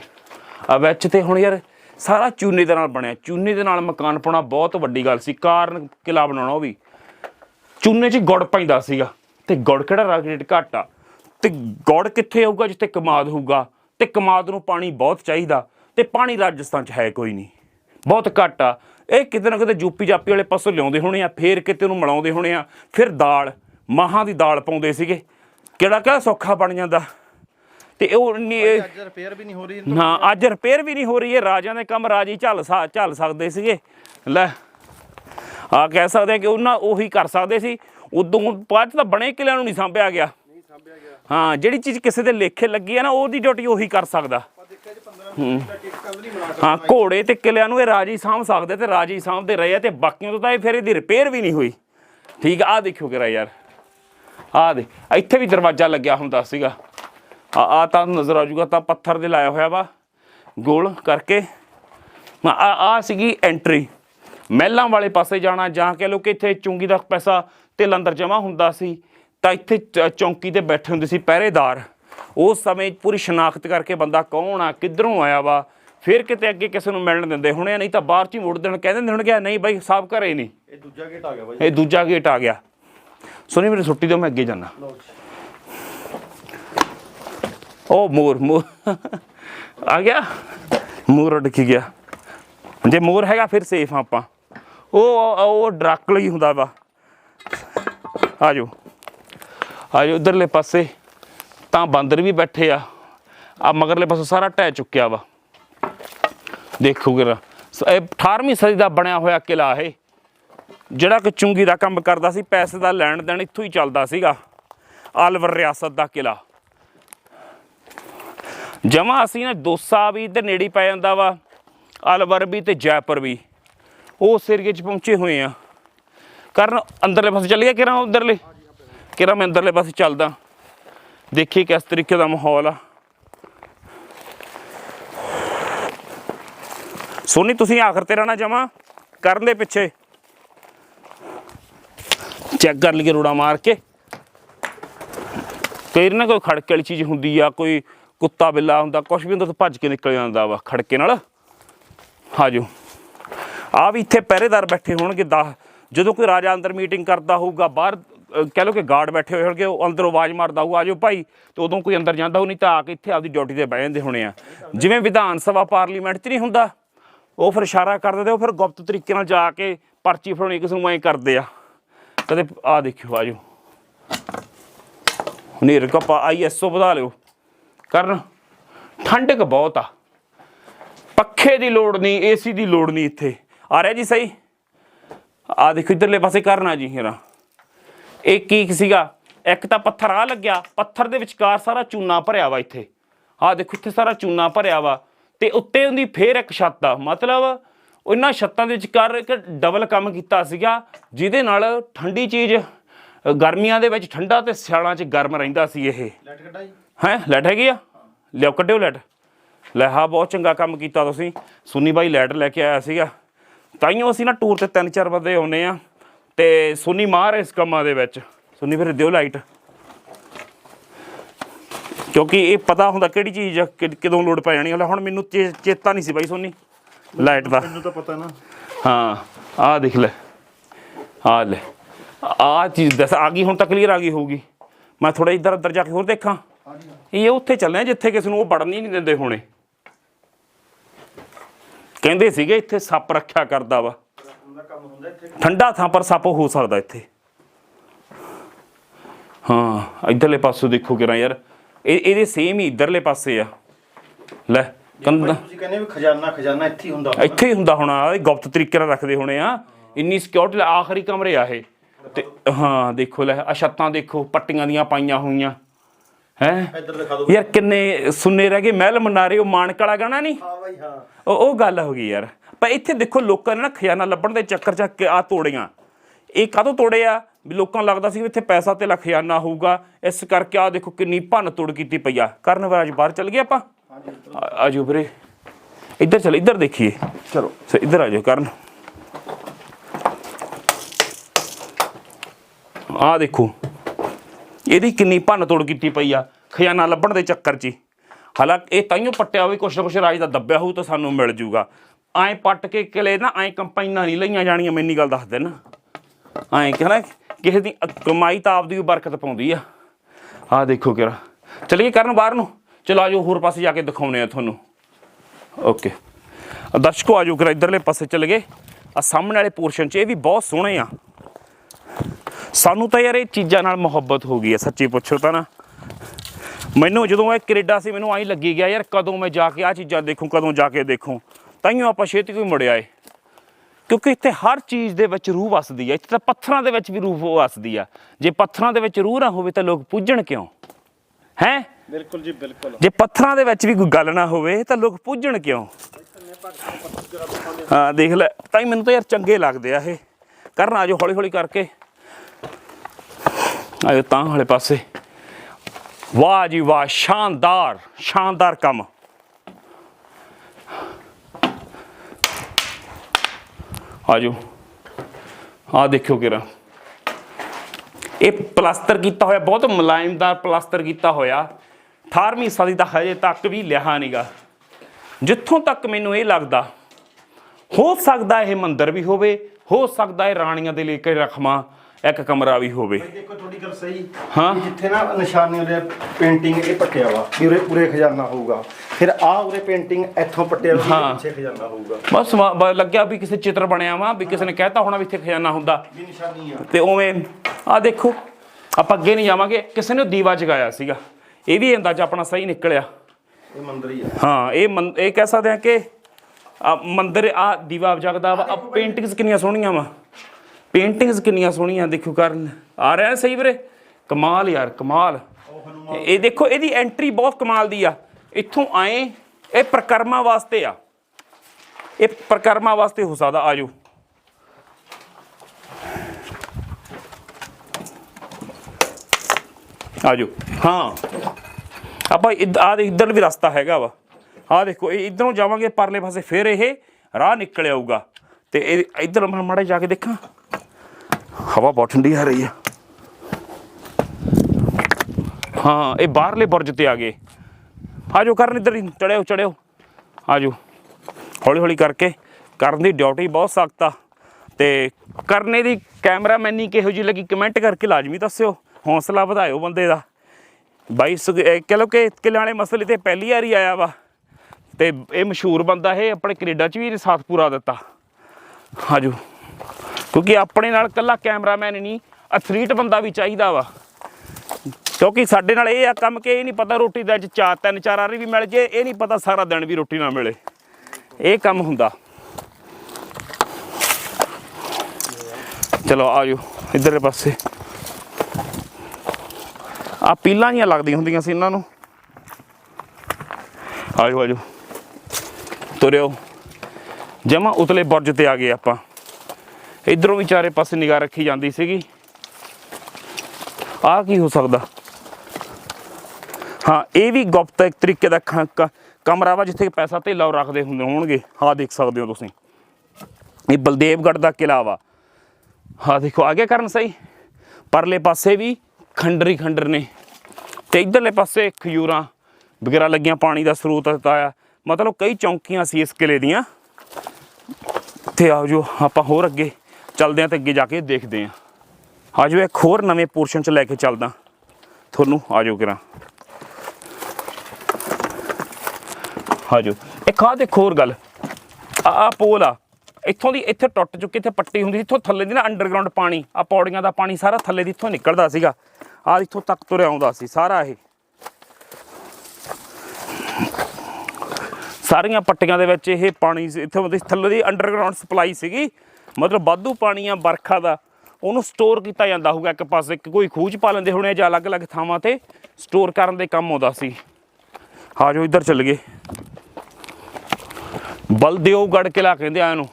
ਆ ਵਿੱਚ ਤੇ ਹੁਣ ਯਾਰ ਸਾਰਾ ਚੂਨੇ ਦੇ ਨਾਲ ਬਣਿਆ। ਚੂਨੇ ਦੇ ਨਾਲ ਮਕਾਨ ਪਾਉਣਾ ਬਹੁਤ ਵੱਡੀ ਗੱਲ ਸੀ ਕਾਰਨ ਕਿਲਾ ਬਣਾਉਣਾ ਉਹ ਵੀ। ਚੂਨੇ 'ਚ ਹੀ ਗੁੜ ਪੈਂਦਾ ਸੀਗਾ ਤੇ ਗੁੜ ਕਿਹੜਾ ਰੇਟ ਘੱਟ ਆ? ਤੇ ਗੁੜ ਕਿੱਥੇ ਆਊਗਾ ਜਿੱਥੇ ਕਮਾਦ ਹੋਊਗਾ? ਤੇ ਕਮਾਦ ਨੂੰ ਪਾਣੀ ਬਹੁਤ ਚਾਹੀਦਾ ਤੇ ਪਾਣੀ ਰਾਜਸਥਾਨ 'ਚ ਹੈ ਕੋਈ ਨਹੀਂ। ਬਹੁਤ ਘੱਟ ਆ। ਇਹ ਕਿਤੇ ਨਾ ਕਿਤੇ ਯੂਪੀ ਜਾਪੀ ਵਾਲੇ ਪਾਸੋਂ ਲਿਆਉਂਦੇ ਹੋਣੇ ਆ ਫੇਰ ਕਿਤੇ ਨੂੰ ਮਿਲਾਉਂਦੇ ਹੋਣੇ ਆ। ਫਿਰ ਦਾਲ ਮਾਹਾਂ ਦੀ ਦਾਲ ਪਾਉਂਦੇ ਸੀਗੇ। ਕਿਹੜਾ ਕਿਹੜਾ ਸੌਖਾ ਬਣ ਜਾਂਦਾ। ਤੇ ਉਹ ਅੱਜ ਰਿਪੇਅਰ ਵੀ ਨਹੀਂ ਹੋ ਰਹੀ। ਨਾ ਅੱਜ ਰਿਪੇਅਰ ਵੀ ਨਹੀਂ ਹੋ ਰਹੀ। ਇਹ ਰਾਜਾਂ ਦੇ ਕੰਮ ਰਾਜੀ ਝੱਲ ਸਾ- ਝੱਲ ਸਕਦੇ ਸੀਗੇ। ਲੈ ਆ ਕਹਿ ਸਕਦੇ ਆ ਕਿ ਉਹਨਾਂ ਉਹੀ ਕਰ ਸਕਦੇ ਸੀ। ਉਦੋਂ ਬਾਅਦ ਤਾਂ ਬਣੇ ਕਿਲਿਆਂ ਨੂੰ ਨਹੀਂ ਸਾਂਭਿਆ ਗਿਆ। ਨਹੀਂ ਸਾਂਭਿਆ ਗਿਆ। ਹਾਂ ਜਿਹੜੀ ਚੀਜ਼ ਕਿਸੇ ਦੇ ਲੇਖੇ ਲੱਗੀ ਹੈ ਨਾ ਉਹਦੀ ਡਿਊਟੀ ਉਹੀ ਕਰ ਸਕਦਾ। ਆਪਾਂ ਦੇਖਿਆ ਜੀ 15 ਮਿੰਟ ਦਾ ਟਿਕ ਕੰਧ ਨਹੀਂ ਬਣਾ ਸਕਦਾ ਹਾਂ, ਘੋੜੇ ਤੇ ਕਿਲਿਆਂ ਨੂੰ ਇਹ ਰਾਜੀ ਸਾਂਭ ਸਕਦੇ ਤੇ ਰਾਜੀ ਸਾਂਭਦੇ ਰਹੇ ਆ ਤੇ ਬਾਕੀਆਂ ਤੋਂ ਤਾਂ ਇਹ ਫਿਰ ਇਹਦੀ ਰਿਪੇਅਰ ਵੀ ਨਹੀਂ ਹੋਈ। ਠੀਕ ਆ, ਆਹ ਦੇਖਿਓ ਕਿਰਾ ਯਾਰ। ਆਹ ਦੇ ਇੱਥੇ ਵੀ ਦਰਵਾਜ਼ਾ ਲੱਗਿਆ ਹੁੰਦਾ ਸੀਗਾ। ਆ ਆ ਤਾਂ ਨਜ਼ਰ ਆ ਜੂਗਾ, ਤਾਂ ਪੱਥਰ ਦੇ ਲਾਇਆ ਹੋਇਆ ਵਾ, ਗੋਲ ਕਰਕੇ। ਆ ਆ ਸੀਗੀ ਐਂਟਰੀ ਮਹਿਲਾਂ ਵਾਲੇ ਪਾਸੇ ਜਾਣਾ, ਜਾਂ ਕਹ ਲੋ ਕਿ ਇੱਥੇ ਚੁੰਗੀ ਦਾ ਪੈਸਾ ਤੇ ਲੰਦਰ ਜਮਾ ਹੁੰਦਾ ਸੀ, ਤਾਂ ਇੱਥੇ ਚ- ਚੌਂਕੀ ਤੇ ਬੈਠੇ ਹੁੰਦੇ ਸੀ ਪਹਿਰੇਦਾਰ। ਉਸ ਸਮੇਂ ਪੂਰੀ ਸ਼ਨਾਖਤ ਕਰਕੇ ਬੰਦਾ ਕੌਣ ਆ ਕਿੱਧਰੋਂ ਆਇਆ ਵਾ? ਫਿਰ ਕਿਤੇ ਅੱਗੇ ਕਿਸੇ ਨੂੰ ਮਿਲਣ ਦਿੰਦੇ ਹੋਣੇ ਨਹੀਂ ਤਾਂ ਬਾਹਰ ਚ ਹੀ ਮੁੜ ਦੇਣ ਕਹਿ ਦਿੰਦੇ ਹੋਣਗੇ ਨਹੀਂ ਬਾਈ ਸਾਹਿਬ ਘਰੇ ਨਹੀਂ ਇਹ ਦੂਜਾ ਗੇਟ ਆ ਗਿਆ ਬਾਈ। ਇਹ ਦੂਜਾ ਗੇਟ ਆ ਗਿਆ। ਸੁਣੀ ਮੇਰੀ ਛੁੱਟੀ ਤੋਂ ਮੈਂ ਅੱਗੇ ਜਾਣਾ ਉਹ ਮੋਰ ਮੋਰ। ਆ ਗਿਆ? ਮੋਰ ਉੱਡ ਕੇ ਗਿਆ। ਜੇ ਮੋਰ ਹੈਗਾ ਫਿਰ ਸੇਫ ਆ ਆਪਾਂ। ਉਹ ਉਹ ਡਰਾਕਲ ਹੀ ਹੁੰਦਾ ਵਾ। ਆ ਜਾਓ। ਆ ਜਾਓ ਉਧਰਲੇ ਪਾਸੇ। ਤਾਂ ਬਾਂਦਰ ਵੀ ਬੈਠੇ ਆ। ਆ ਮਗਰਲੇ ਪਾਸੇ ਸਾਰਾ ਢਹਿ ਚੁੱਕਿਆ ਵਾ। ਦੇਖੋ ਜਰਾ ਇਹ 18ਵੀਂ ਸਦੀ ਦਾ ਬਣਿਆ ਹੋਇਆ ਕਿਲਾ ਇਹ। ਜਿਹੜਾ ਕਿ ਚੁੰਗੀ ਦਾ ਕੰਮ ਕਰਦਾ ਸੀ, ਪੈਸੇ ਦਾ ਲੈਣ ਦੇਣ ਇੱਥੋਂ ਹੀ ਚੱਲਦਾ ਸੀਗਾ। ਆਲਵਰ ਰਿਆਸਤ ਦਾ ਕਿਲਾ। ਜਮਾ ਅਸੀਂ ਨਾ ਦੋਸਾ ਵੀ ਇੱਧਰ ਨੇੜੇ ਪੈ ਜਾਂਦਾ ਵਾ ਅਲਵਰ ਵੀ ਤੇ ਜੈਪੁਰ ਵੀ। ਉਸ ਏਰੀਏ 'ਚ ਪਹੁੰਚੇ ਹੋਏ ਆ। ਕਰਨ ਅੰਦਰਲੇ ਪਾਸੇ ਚੱਲ ਗਿਆ ਕਿਰਾਂ ਉਧਰਲੇ? ਕਿਰਾਂ ਮੈਂ ਅੰਦਰਲੇ ਪਾਸੇ ਚੱਲਦਾ। ਦੇਖੀਏ ਕਿਸ ਤਰੀਕੇ ਦਾ ਮਾਹੌਲ ਆ। ਸੋਨੀ, ਤੁਸੀਂ ਆਖਰ ਤੇ ਰਹਿਣਾ ਜਮਾ? ਕਰਨ ਦੇ ਪਿੱਛੇ। ਚੈੱਕ ਕਰ ਲਈਏ ਰੋੜਾ ਮਾਰ ਕੇ। ਕਈ ਨਾ ਕੋਈ ਖੜਕੇ ਵਾਲੀ ਚੀਜ਼ ਹੁੰਦੀ ਆ, ਕੋਈ ਕੁੱਤਾ ਬਿੱਲਾ ਹੁੰਦਾ ਕੁਝ ਵੀ ਹੁੰਦਾ, ਤਾਂ ਭੱਜ ਕੇ ਨਿਕਲ ਜਾਂਦਾ ਵਾ ਖੜਕੇ ਨਾਲ। ਹਾਜੋ ਆ ਵੀ ਇੱਥੇ ਪਹਿਰੇਦਾਰ ਬੈਠੇ ਹੋਣਗੇ ਦਸ। ਜਦੋਂ ਕੋਈ ਰਾਜਾ ਅੰਦਰ ਮੀਟਿੰਗ ਕਰਦਾ ਹੋਊਗਾ, ਬਾਹਰ ਕਹਿ ਲਓ ਕਿ ਗਾਰਡ ਬੈਠੇ ਹੋਏ ਹੋਣਗੇ, ਉਹ ਅੰਦਰੋਂ ਆਵਾਜ਼ ਮਾਰਦਾ ਹੋਊ ਆਜੋ ਭਾਈ। ਤੇ ਉਦੋਂ ਕੋਈ ਅੰਦਰ ਜਾਂਦਾ ਹੋ ਨਹੀਂ ਤਾਂ ਆ ਕੇ ਇੱਥੇ ਆਪਦੀ ਡਿਊਟੀ ਤੇ ਬਹਿ ਜਾਂਦੇ ਹੋਣੇ ਆ। ਜਿਵੇਂ ਵਿਧਾਨ ਸਭਾ ਪਾਰਲੀਮੈਂਟ 'ਚ ਨਹੀਂ ਹੁੰਦਾ, ਉਹ ਫਿਰ ਇਸ਼ਾਰਾ ਕਰ ਦਿੰਦੇ, ਉਹ ਫਿਰ ਗੁਪਤ ਤਰੀਕੇ ਨਾਲ ਜਾ ਕੇ ਪਰਚੀ ਫੜਾਉਣੀ, ਕਿਸੇ ਨੂੰ ਐਂ ਕਰਦੇ ਆ। ਕਦੇ ਆ ਦੇਖਿਓ ਆਜੋ ਹਨੇਰ ਕਪਾ ਆਈਐਸਓ ਵਧਾ ਲਿਓ। ਕਰਨ, ਠੰਡਕ ਬਹੁਤ ਆ। ਪੱਖੇ ਦੀ ਲੋੜ ਨਹੀਂ ਏਸੀ ਦੀ ਲੋੜ ਨਹੀਂ ਇੱਥੇ। ਆ ਰਿਹਾ ਜੀ ਸਹੀ? ਆ ਦੇਖੋ ਇਧਰਲੇ ਪਾਸੇ ਕਰਨਾ ਜੀ ਹੀਰਾ ਇਹ ਕੀ ਸੀਗਾ? ਇੱਕ ਤਾਂ ਪੱਥਰ ਆ ਲੱਗਿਆ ਪੱਥਰ ਦੇ ਵਿਚਕਾਰ ਸਾਰਾ ਚੂਨਾ ਭਰਿਆ ਵਾ ਇੱਥੇ। ਆ ਦੇਖੋ ਇੱਥੇ ਸਾਰਾ ਚੂਨਾ ਭਰਿਆ ਵਾ। ਤੇ ਉੱਤੇ ਉਹਦੀ ਫੇਰ ਇੱਕ ਛੱਤ ਆ। ਮਤਲਬ ਉਹਨਾਂ ਛੱਤਾਂ ਦੇ ਵਿਚਕਾਰ ਇੱਕ ਡਬਲ ਕੰਮ ਕੀਤਾ ਸੀਗਾ ਜਿਹਦੇ ਨਾਲ ਠੰਡੀ ਚੀਜ਼ ਗਰਮੀਆਂ ਦੇ ਵਿੱਚ ਠੰਡਾ ਤੇ ਸਿਆਲਾਂ 'ਚ ਗਰਮ ਰਹਿੰਦਾ ਸੀ ਇਹ। ਲੈਟ ਕੱਢਾ ਜੀ? ਹੈ? ਲੈਟ ਹੈਗੀ ਆ? ਲਿਓ ਕੱਢਿਓ ਲੈਟ ਲੈ ਹਾਂ ਬਹੁਤ ਚੰਗਾ ਕੰਮ ਕੀਤਾ ਤੁਸੀਂ। ਸੁਨੀ ਬਾਈ ਲੈਟ ਲੈ ਕੇ ਆਇਆ ਸੀਗਾ। ਤਾਈਓ ਅਸੀਂ ਨਾ ਟੂਰ ਤੇ ਤਿੰਨ ਚਾਰ ਬੰਦੇ ਆਉਨੇ ਆ। ਤੇ ਸੁਨੀ ਮਾਰ ਇਸ ਕੰਮਾਂ ਦੇ ਵਿੱਚ। ਸੁਨੀ ਫਿਰ ਦਿਓ ਲਾਈਟ ਕਿਉਂਕਿ ਇਹ ਪਤਾ ਹੁੰਦਾ ਕਿਹੜੀ ਚੀਜ਼ ਆ, ਕਦੋਂ ਲੋਡ ਪੈ ਜਾਣੀ ਹੁਣ ਮੈਨੂੰ ਚੇਤਾ ਨਹੀਂ ਸੀ ਬਾਈ ਸੋਨੀ ਲਾਈਟ ਦਾ। ਮੈਨੂੰ ਤਾਂ ਪਤਾ ਨਾ। ਹਾਂ ਆਹ ਦੇਖ ਲੈ। ਆਹ ਲੈ। ਆਹ ਚੀਜ਼ ਦੱਸ ਆ ਗਈ ਹੁਣ ਤਾਂ ਕਲੀਅਰ ਆ ਗਈ ਹੋਊਗੀ। ਮੈਂ ਥੋੜਾ ਇੱਧਰ ਉੱਧਰ ਜਾ ਕੇ ਹੋਰ ਦੇਖਾਂ। ਇਹ ਉੱਥੇ ਚੱਲੇ ਆ ਜਿੱਥੇ ਕਿਸੇ ਨੂੰ ਉਹ ਵੜਨ ਹੀ ਨਹੀਂ ਦਿੰਦੇ ਹੋਣੇ। ਕਹਿੰਦੇ ਸੀਗੇ ਇੱਥੇ ਸੱਪ ਰੱਖਿਆ ਕਰਦਾ ਵਾ। ਕੰਮ ਹੁੰਦਾ ਇੱਥੇ? ਠੰਡਾ ਥਾਂ ਪਰ ਸੱਪ ਹੋ ਸਕਦਾ ਇੱਥੇ। ਹਾਂ ਇਧਰਲੇ ਪਾਸੋਂ ਦੇਖੋ ਕਿਰਾ ਯਾਰ। ਇਹ ਇਹਦੇ ਸੇਮ ਹੀ ਇਧਰਲੇ ਪਾਸੇ ਆ। ਲੈ ਕੰਦਾ ਤੁਸੀਂ ਕਹਿੰਦੇ ਵੀ ਖਜ਼ਾਨਾ ਖਜ਼ਾਨਾ ਇੱਥੇ ਹੀ ਹੁੰਦਾ ਇੱਥੇ ਹੀ ਹੁੰਦਾ ਹੋਣਾ ਇਹ ਗੁਪਤ ਤਰੀਕੇ ਨਾਲ ਰੱਖਦੇ ਹੋਣੇ ਆ। ਇੰਨੀ ਸਿਕਿਉਰਿਟੀ ਆਖਰੀ ਕਮਰੇ ਆ ਇਹ। ਤੇ ਹਾਂ ਦੇਖੋ ਲੈ ਆ ਛੱਤਾਂ ਦੇਖੋ ਪੱਟੀਆਂ ਦੀਆਂ ਪਾਈਆਂ ਹੋਈਆਂ। ਹੈ? ਇੱਧਰ ਦਿਖਾ ਦਿਓ। ਯਾਰ ਕਿੰਨੇ ਸੁੰਨੇ ਰਹਿ ਗਏ। ਮਹਿਲ ਮਨਾਰੇ ਉਹ ਮਾਨਕ ਵਾਲਾ ਗਾਣਾ ਨਹੀਂ ਹਾਂ ਬਾਈ ਹਾਂ। ਉਹ ਉਹ ਗੱਲ ਹੋ ਗਈ ਯਾਰ। ਪਰ ਇੱਥੇ ਦੇਖੋ ਲੋਕਾਂ ਨੇ ਨਾ ਖਜ਼ਾਨਾ ਲੱਭਣ ਦੇ ਚੱਕਰ ਚ ਆ ਤੋੜੀਆਂ। ਇਹ ਕਾਹਤੋਂ ਤੋੜੇ ਆ? ਵੀ ਲੋਕਾਂ ਨੂੰ ਲੱਗਦਾ ਸੀ ਵੀ ਇੱਥੇ ਪੈਸਾ ਤੇ ਖਜ਼ਾਨਾ ਹੋਊਗਾ। ਇਸ ਕਰਕੇ ਆ ਦੇਖੋ ਕਿੰਨੀ ਭੰਨ ਤੋੜ ਕੀਤੀ ਪਈ ਆ। ਕਰਨ ਵਾਜ ਬਾਹਰ ਚੱਲ ਗਏ ਆਪਾਂ? ਆ- ਆਜੋ ਵੀਰੇ। ਇੱਧਰ ਚੱਲ ਇੱਧਰ ਦੇਖੀਏ। ਚਲੋ। ਸੋ ਇੱਧਰ ਆ ਜਾਓ ਕਰਨ। ਆ ਦੇਖੋ। ਇਹਦੀ ਕਿੰਨੀ ਭੰਨ ਤੋੜ ਕੀਤੀ ਪਈ ਆ ਖਜ਼ਾਨਾ ਲੱਭਣ ਦੇ ਚੱਕਰ 'ਚ। ਹਾਲਾਂਕਿ ਇਹ ਤਾਈਓ ਪੱਟਿਆ ਹੋਵੇ ਕੁਛ ਨਾ ਕੁਛ ਰਾਜ ਦਾ ਦੱਬਿਆ ਹੋਊ ਤਾਂ ਸਾਨੂੰ ਮਿਲ ਜੂਗਾ। ਐਂ ਪੱਟ ਕੇ ਕਿਲੇ ਨਾ ਐਂ ਕੰਪਾਈਨਾਂ ਨਹੀਂ ਲਈਆਂ ਜਾਣੀਆਂ ਮੈਨੂੰ ਇੰਨੀ ਗੱਲ ਦੱਸ ਦੇ ਨਾ ਕਹਿੰਦਾ ਕਿਸੇ ਦੀ ਕਮਾਈ ਤਾਂ ਆਪਦੀ ਓ ਬਰਕਤ ਪਾਉਂਦੀ ਆ। ਆ ਦੇਖੋ ਕਿਰਾ ਚਲਿਏ ਕਰਨ ਬਾਹਰ ਨੂੰ। ਚਲੋ ਆਜੋ ਹੋਰ ਪਾਸੇ ਜਾ ਕੇ ਦਿਖਾਉਨੇ ਆ ਤੁਹਾਨੂੰ। ਓਕੇ। ਆ ਦਰਸ਼ਕੋ ਆਜੋ ਕਿਰਾ ਇਧਰਲੇ ਪਾਸੇ ਚਲੇ ਗਏ ਆ ਸਾਹਮਣੇ ਵਾਲੇ ਪੋਰਸ਼ਨ 'ਚ ਇਹ ਵੀ ਬਹੁਤ ਸੋਹਣੇ ਆ। ਸਾਨੂੰ ਤਾਂ ਯਾਰ ਇਹ ਚੀਜ਼ਾਂ ਨਾਲ ਮੁਹੱਬਤ ਹੋ ਗਈ ਹੈ ਸੱਚੀ ਪੁੱਛੋ ਤਾਂ ਨਾ। ਮੈਨੂੰ ਜਦੋਂ ਇਹ ਕੈਨੇਡਾ ਸੀ, ਮੈਨੂੰ ਆਈ ਲੱਗੀ ਗਿਆ, ਯਾਰ ਕਦੋਂ ਮੈਂ ਜਾ ਕੇ ਆ ਚੀਜ਼ਾਂ ਦੇਖੂੰ, ਕਦੋਂ ਜਾ ਕੇ ਦੇਖੂੰ। ਤਾਈਓ ਆਪਾਂ ਛੇਤੀ ਕੋਈ ਮੁੜਿਆ ਏ ਕਿਉਂਕਿ ਇੱਥੇ ਹਰ ਚੀਜ਼ ਦੇ ਵਿੱਚ ਰੂਹ ਵਸਦੀ ਹੈ ਇੱਥੇ ਤਾਂ ਪੱਥਰਾਂ ਦੇ ਵਿੱਚ ਵੀ ਰੂਹ ਵਸਦੀ ਆ। ਜੇ ਪੱਥਰਾਂ ਦੇ ਵਿੱਚ ਰੂਹ ਨਾ ਹੋਵੇ ਤਾਂ ਲੋਕ ਪੁੱਜਣ ਕਿਉਂ? ਹੈ? ਬਿਲਕੁਲ ਜੀ ਬਿਲਕੁਲ। ਜੇ ਪੱਥਰਾਂ ਦੇ ਵਿੱਚ ਵੀ ਕੋਈ ਗੱਲ ਨਾ ਹੋਵੇ ਤਾਂ ਲੋਕ ਪੁੱਜਣ ਕਿਉਂ? ਹਾਂ ਦੇਖ ਲੈ। ਤਾਂ ਹੀ ਮੈਨੂੰ ਤਾਂ ਯਾਰ ਚੰਗੇ ਲੱਗਦੇ ਆ ਇਹ। ਕਰਨ ਆਜੋ ਹੌਲੀ ਹੌਲੀ ਕਰਕੇ। ਆਜੋ ਤਾਂ ਵਾਲੇ ਪਾਸੇ। ਵਾਹ ਜੀ ਵਾਹ ਸ਼ਾਨਦਾਰ ਸ਼ਾਨਦਾਰ ਕੰਮ। ਆਜੋ। ਆ ਦੇਖਿਓ ਕਿਰਾ। ਇਹ ਪਲਾਸਟਰ ਕੀਤਾ ਹੋਇਆ, ਬਹੁਤ ਮੁਲਾਇਮਦਾਰ ਪਲਾਸਟਰ ਕੀਤਾ ਹੋਇਆ। 18ਵੀਂ ਸਦੀ ਦਾ ਹਜੇ ਤੱਕ ਵੀ ਲਿਆ ਨਹੀਂਗਾ ਜਿੱਥੋਂ ਤੱਕ ਮੈਨੂੰ ਇਹ ਲੱਗਦਾ, ਹੋ ਸਕਦਾ ਇਹ ਮੰਦਰ ਵੀ ਹੋਵੇ, ਹੋ ਸਕਦਾ ਇਹ ਰਾਣੀਆਂ ਦੇ ਲਈ ਕੋਈ ਰਖਮਾ ਇੱਕ ਕਮਰਾ ਵੀ ਹੋਵੇ। ਦੇਖੋ ਤੁਹਾਡੀ ਗੱਲ ਸਹੀ। ਹਾਂ। ਵੀ ਜਿੱਥੇ ਨਾ ਨਿਸ਼ਾਨੀ ਉਹਦੇ ਪੇਂਟਿੰਗ ਇਹ ਪੱਟਿਆ ਵਾ ਵੀ ਉਰੇ ਪੂਰੇ ਖਜ਼ਾਨਾ ਹੋਊਗਾ। ਫਿਰ ਆ ਉਰੇ ਪੇਂਟਿੰਗ ਇੱਥੋਂ ਪੱਟਿਆ ਵਾ ਹਾਂ। ਪਿੱਛੇ ਖਜ਼ਾਨਾ ਹੋਊਗਾ। ਬਸ ਵਾ- ਬ- ਲੱਗਿਆ ਵੀ ਕਿਸੇ ਚਿੱਤਰ ਬਣਿਆ ਵਾ ਵੀ ਕਿਸੇ ਨੇ ਕਹਿਤਾ ਹੋਣਾ ਵੀ ਇੱਥੇ ਖਜ਼ਾਨਾ ਹੁੰਦਾ। ਵੀ ਨਿਸ਼ਾਨੀ ਆ। ਤੇ ਉਵੇਂ ਆ ਦੇਖੋ ਆਪਾਂ ਅੱਗੇ ਨਹੀਂ ਜਾਵਾਂਗੇ ਕਿਸੇ ਨੇ ਦੀਵਾ ਜਗਾਇਆ ਸੀਗਾ। ਇਹ ਵੀ ਅੰਦਾਜ਼ਾ ਆਪਣਾ ਸਹੀ ਨਿਕਲਿਆ। ਇਹ ਮੰਦਿਰ ਹੀ ਆ। ਹਾਂ ਇਹ ਮੰ- ਇਹ ਕਹਿ ਸਕਦੇ ਆ ਕਿ ਆ ਮੰਦਿਰ ਆ ਦੀਵਾ ਜਗਦਾ ਵਾ। ਆ ਪੇਂਟਿੰਗਸ ਕਿੰਨੀਆਂ ਸੋਹਣੀਆਂ ਵਾ। ਪੇਂਟਿੰਗਸ ਕਿੰਨੀਆਂ ਸੋਹਣੀਆਂ ਦੇਖੋ ਕਰਨ ਆ ਰਿਹਾ ਸਹੀ ਵੀਰੇ। ਕਮਾਲ ਯਾਰ, ਕਮਾਲ। ਇਹ ਦੇਖੋ, ਇਹਦੀ ਐਂਟਰੀ ਬਹੁਤ ਕਮਾਲ ਦੀ ਆ। ਇੱਥੋਂ ਆਏ, ਇਹ ਪ੍ਰਕਰਮਾ ਵਾਸਤੇ ਆ। ਇਹ ਪ੍ਰਕਰਮਾ ਵਾਸਤੇ ਹੋ ਸਕਦਾ ਆਜੋ ਆਜੋ ਹਾਂ। ਆਪਾਂ ਆ ਇੱਧਰ ਵੀ ਰਸਤਾ ਹੈਗਾ ਵਾ। ਆ ਦੇਖੋ, ਇਹ ਇਧਰੋਂ ਜਾਵਾਂਗੇ, ਪਰਲੇ ਪਾਸੇ ਫਿਰ ਇਹ ਰਾਹ ਨਿਕਲ ਆਊਗਾ। ਤੇ ਇਹ, ਇਧਰ ਮਾੜੇ ਜਾ ਕੇ ਦੇਖਾਂ। ਹਵਾ ਬਹੁਤ ਠੰਡੀ ਆ ਰਹੀ ਆ ਹਾਂ, ਇਹ ਬਾਹਰਲੇ ਬੁਰਜ ਤੇ ਆ ਗਏ। ਆਜੋ ਕਰਨ ਇੱਧਰ ਹੀ, ਚੜਿਓ ਚੜਿਓ। ਆਜੋ। ਹੌਲੀ ਹੌਲੀ ਕਰਕੇ, ਕਰਨ ਦੀ ਡਿਊਟੀ ਬਹੁਤ ਸਖਤ ਆ। ਤੇ ਕਰਨੇ ਦੀ ਕੈਮਰਾਮੈਨੀ ਕਿਹੋ ਜਿਹੀ ਲੱਗੀ ਕਮੈਂਟ ਕਰਕੇ ਲਾਜ਼ਮੀ ਦੱਸਿਓ। ਹੌਸਲਾ ਵਧਾਇਓ ਬੰਦੇ ਦਾ। ਬਾਈ ਸੁਗ- ਇਹ ਲਓ ਕਿ ਕਿੱਲਾਂ ਵਾਲੇ ਮਸਲੇ ਤੇ ਪਹਿਲੀ ਵਾਰੀ ਆਇਆ ਵਾ। ਤੇ ਇਹ ਮਸ਼ਹੂਰ ਬੰਦਾ ਇਹ ਆਪਣੇ ਕੈਨੇਡਾ 'ਚ ਵੀ ਸਾਥ ਪੂਰਾ ਦਿੱਤਾ। ਆਜੋ। ਕਿਉਂਕਿ ਆਪਣੇ ਨਾਲ ਕੱਲਾ ਕੈਮਰਾਮੈਨ ਹੀ ਨਹੀਂ ਐਥਲੀਟ ਬੰਦਾ ਵੀ ਚਾਹੀਦਾ ਵਾ। ਕਿਉਂਕਿ ਸਾਡੇ ਨਾਲ ਇਹ ਆ ਕੰਮ ਕਿ ਇਹ ਨਹੀਂ ਪਤਾ ਰੋਟੀ ਦਾ ਅੱਜ ਚਾਰ, ਤਿੰਨ, ਚਾਰ ਵਾਰੀ ਵੀ ਮਿਲ ਜੇ, ਇਹ ਨਹੀਂ ਪਤਾ ਸਾਰਾ ਦਿਨ ਵੀ ਰੋਟੀ ਨਾ ਮਿਲੇ। ਇਹ ਕੰਮ ਹੁੰਦਾ। ਚਲੋ ਆਜੋ ਇਧਰਲੇ ਪਾਸੇ। ਆ ਪੀਲਾਂ ਜੀਆਂ ਲੱਗਦੀਆਂ ਹੁੰਦੀਆਂ ਸੀ ਇਹਨਾਂ ਨੂੰ। ਆਜੋ ਆਜੋ ਤੁਰਿਓ। ਜਮਾ ਉਤਲੇ ਬੁਰਜ ਤੇ ਆ ਗਏ ਆਪਾਂ। ਇਧਰੋਂ ਵੀ ਚਾਰੇ ਪਾਸੇ ਨਿਗਾਹ ਰੱਖੀ ਜਾਂਦੀ ਸੀਗੀ। ਆ ਕੀ ਹੋ ਸਕਦਾ? ਹਾਂ, ਇਹ ਵੀ ਗੁਪਤ ਇੱਕ ਤਰੀਕੇ ਦਾ ਖ- ਕਮਰਾ ਵਾ ਜਿੱਥੇ ਪੈਸਾ ਧੇਲਾ ਰੱਖਦੇ ਹੁੰਦੇ ਹੋਣਗੇ। ਹਾਂ ਦੇਖ ਸਕਦੇ ਹੋ ਤੁਸੀਂ। ਇਹ ਬਲਦੇਵਗੜ੍ਹ ਦਾ ਕਿਲਾ ਵਾ। ਹਾਂ ਦੇਖੋ, ਆ ਗਿਆ ਕਰਨ ਸਹੀ? ਪਰਲੇ ਪਾਸੇ ਵੀ ਖੰਡਰ ਹੀ ਖੰਡਰ ਨੇ। ਤੇ ਇਧਰਲੇ ਪਾਸੇ ਖਜੂਰਾਂ ਵਗੈਰਾ ਲੱਗੀਆਂ, ਪਾਣੀ ਦਾ ਸਰੋਤ ਦਿੱਤਾ ਆ। ਮਤਲਬ ਕਈ ਚੌਂਕੀਆਂ ਸੀ ਇਸ ਕਿਲੇ ਦੀਆਂ। ਤੇ ਆਓ ਜੋ ਆਪਾਂ ਹੋਰ ਅੱਗੇ ਚੱਲਦੇ ਆਂ ਤੇ ਅੱਗੇ ਜਾ ਕੇ ਦੇਖਦੇ ਆ। ਆਜੋ ਇੱਕ ਹੋਰ ਨਵੇਂ ਪੋਰਸ਼ਨ ਚ ਲੈ ਕੇ ਚੱਲਦਾ। ਤੁਹਾਨੂੰ ਆਜੋ ਕਿਰਾਂ। ਆਜੋ। ਇੱਕ ਆ ਦੇਖੋ ਹੋਰ ਗੱਲ। ਆ ਪੋਲ ਆ। ਇੱਥੋਂ ਦੀ ਇੱਥੇ ਟੁੱਟ ਚੁੱਕੀ, ਇੱਥੇ ਪੱਟੀ ਹੁੰਦੀ ਸੀ। ਇੱਥੋਂ ਥੱਲੇ ਦੀ ਨਾ ਅੰਡਰਗਰਾਉਂਡ ਪਾਣੀ, ਆ ਪੌੜੀਆਂ ਦਾ ਪਾਣੀ ਸਾਰਾ ਥੱਲੇ ਦੀ ਇੱਥੋਂ ਨਿਕਲਦਾ ਸੀਗਾ। ਆ ਇੱਥੋਂ ਤੱਕ ਤੁਰਿਆ ਆਉਂਦਾ ਸੀ ਸਾਰਾ ਇਹ। ਸਾਰੀਆਂ ਪੱਟੀਆਂ ਦੇ ਵਿੱਚ ਇਹ ਪਾਣੀ ਸੀ- ਇੱਥੋਂ ਦੀ ਥੱਲੇ ਦੀ ਅੰਡਰਗਰਾਉਂਡ ਸਪਲਾਈ ਸੀਗੀ। ਮਤਲਬ ਵਾਧੂ ਪਾਣੀ ਆ ਵਰਖਾ ਦਾ, ਉਹਨੂੰ ਸਟੋਰ ਕੀਤਾ ਜਾਂਦਾ ਹੋਊਗਾ ਇੱਕ ਪਾਸੇ। ਕੋਈ ਖੂਜ ਪਾ ਲੈਂਦੇ ਹੋਣੇ ਜਾਂ ਅਲੱਗ-ਅਲੱਗ ਥਾਵਾਂ ਤੇ ਸਟੋਰ ਕਰਨ ਦੇ ਕੰਮ ਆਉਂਦਾ ਸੀ। ਆ ਜਾਓ, ਇੱਧਰ ਚੱਲ ਗਏ। ਬਲਦੇਵਗੜ੍ਹ ਕਿਲਾ ਕਹਿੰਦੇ ਆ ਇਹਨੂੰ।